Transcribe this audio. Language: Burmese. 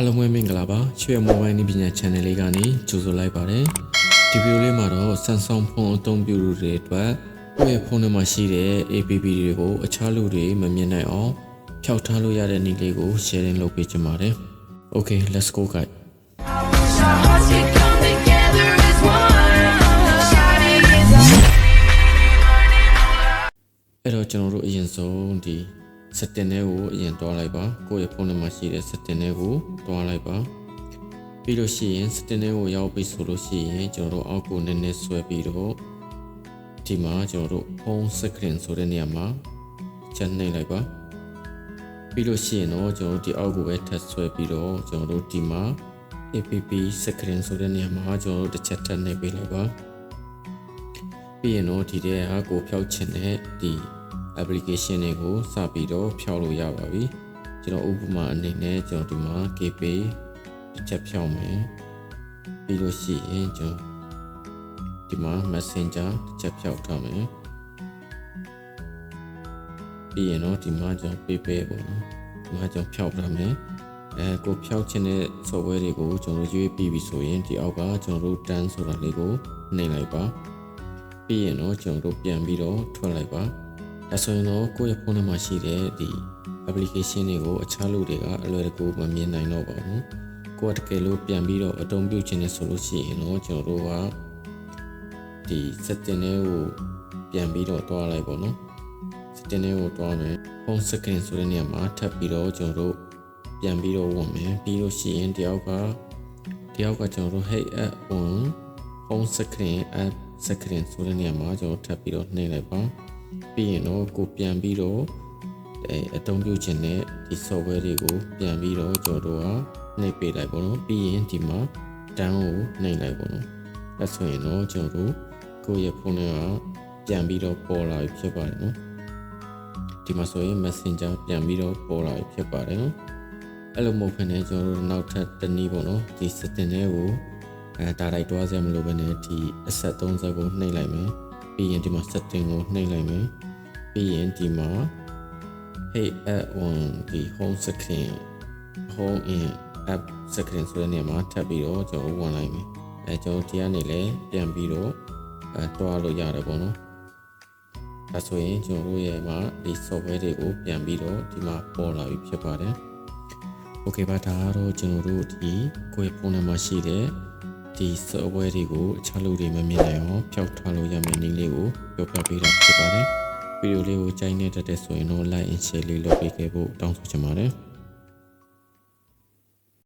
အားလုံးပဲမင်္ဂလာပါရွှေမိုဘိုင်းနည်းပညာ channel လေးကနေကြိုဆိုလိုက်ပါတယ်ဒီဗီဒီယိုလေးမှာတော့ Samsung ဖုန်းအသုံးပြုသူတွေအတွက်ကိုယ့်ရဲ့ဖုန်းထဲမှာရှိတဲ့ APP တွေကိုအခြားလူတွေမမြင်နိုင်အောင်ဖျောက်ထားလို့ရတဲ့နည်းလေးကို sharing လုပ်ပေးချင်ပါတယ် Okay let's go guys Our hearts can come together as one. Shining is our အဲ့တော့ကျွန်တော်တို့အရင်ဆုံးဒီ setting တွေကိုအရင်တွားလိုက်ပါကိုယ့်ရဲ့ဖုန်းထဲမှာရှိတဲ့ setting တွေကိုတွားလိုက်ပါပြီးလို့ရှိရင် setting တွေကိုရောက်ပြီဆိုလို့ရှိရင်ကျွန်တော်တို့အောက်ကိုနည်းနည်းဆွဲပြီးတော့ဒီမှာကျွန်တော်တို့ home screen ဆိုတဲ့နေရာမှာချက်နှိပ်လိုက်ပါပြီးလို့ရှိရင်တော့ကျွန်တော်တို့ဒီအောက်ကိုပဲထပ်ဆွဲပြီးတော့ကျွန်တော်တို့ဒီမှာ app screen ဆိုတဲ့နေရာမှာကျွန်တော်တို့တစ်ချက်ထပ်နှိပ်ပေးလိုက်ပါပြီးရင်တော့ဒီထဲဟာကိုဖြောက်ချင်တဲ့ဒီ application တွေကိုစပြီးတော့ဖြောက်လို့ရပါပြီကျွန်တော်ဥပမာအနေနဲ့ကျွန်တော်ဒီမှာ KPay တစ်ချက်ဖြောက်မယ်ပြီးလို့ရှိရင်ကျွန်တော်ဒီမှာ Messenger တစ်ချက်ဖြောက်ထားမယ်ပြီးရင်တော့ဒီမှာကျွန်တော် PayPay ပေါ့နော်ဒီမှာကျွန်တော်ဖြောက်ထားမယ်အဲကိုဖြောက်ချင်တဲ့ software တွေကိုကျွန်တော်ရွေးပြီးပြီဆိုရင်ဒီအောက်ကကျွန်တော်တို့ done ဆိုတာလေးကိုနှိပ်လိုက်ပါပြီးရင်တော့ကျွန်တော်တို့ပြန်ပြီးတော့ထွက်လိုက်ပါ အဲဆိုရင်တော့ကိုယ့်ရဲ့ဖုန်းထဲမှာရှိတဲ့ဒီ application တွေကိုအခြားလူတွေကအလွယ်တကူမမြင်နိုင်တော့ပါဘူးကိုယ်ကတကယ်လို့ပြန်ပြီးတော့အသုံးပြုခြင်းနဲ့ဆိုလို့ရှိရင်တော့ကျွန်တော်တို့ကဒီ setting တွေကိုပြန်ပြီးတော့တွားလိုက်ပါတော့ setting တွေကိုတွားမယ် home screen ဆိုတဲ့နေရာမှာထပ်ပြီးတော့ကျွန်တော်တို့ပြန်ပြီးတော့ဝင်မယ်ပြီးလို့ရှိရင်တယောက်ကတယောက်ကကျွန်တော်တို့ hey app on home screen app screen ဆိုတဲ့နေရာမှာကျွန်တော်ထပ်ပြီးတော့နှိပ်လိုက်ပါ ပြီးရင်တော့ကိုပြန်ပြီးတော့အဲအသုံးပြုခြင်းနဲ့ဒီ software တွေကိုပြန်ပြီးတော့ကျွန်တော်တို့ကနှိပ်ပေးလိုက်ပါတော့ပြီးရင်ဒီမှာ down ကိုနှိပ်လိုက်ပါတော့အဲဆိုရင်တော့ကျွန်တော်တို့ကိုယ့်ရဲ့ဖုန်းထဲကပြန်ပြီးတော့ပေါ်လာပြီဖြစ်ပါတယ်နော်ဒီမှာဆိုရင် messenger ပြန်ပြီးတော့ပေါ်လာပြီဖြစ်ပါတယ်နော်အဲ့လိုမဟုတ်ဘဲနဲ့ကျွန်တော်တို့နောက်ထပ်တစ်နည်းပေါ့နော်ဒီ setting တွေကိုအဲဒါတိုက်တွားစရာမလိုဘဲနဲ့ဒီအဆက်30ကိုနှိပ်လိုက်မယ် ပြီးရင်ဒီမှာ setting ကိုနှိပ်လိုက်မယ်ပြီးရင်ဒီမှာ hey add on ဒီ home screen home in app screen ဆိုတဲ့နေရာမှာထပ်ပြီးတော့ကျွန်တော်ဝင်လိုက်မယ်အဲကျွန်တော်ဒီကနေလည်းပြန်ပြီးတော့အဲတွားလို့ရတယ်ပေါ့နော်ဒါဆိုရင်ကျွန်တော်ရဲ့မှာဒီ software တွေကိုပြန်ပြီးတော့ဒီမှာပေါ်လာပြီဖြစ်ပါတယ် okay ပါဒါကတော့ကျွန်တော်တို့ဒီကိုယ့်ဖုန်းထဲမှာရှိတဲ့ ဒီ software တွေကိုအခြားလူတွေမမြင်နိုင်အောင်ဖျောက်ထားလို့ရမယ့်နည်းလေးကိုပြောပြပေးတာဖြစ်ပါတယ်။ဗီဒီယိုလေးကိုကြိုက်နေတတ်တဲ့ဆိုရင်တော့ like and share လေးလုပ်ပေးခဲ့ဖို့တောင်းဆိုချင်ပါတယ်။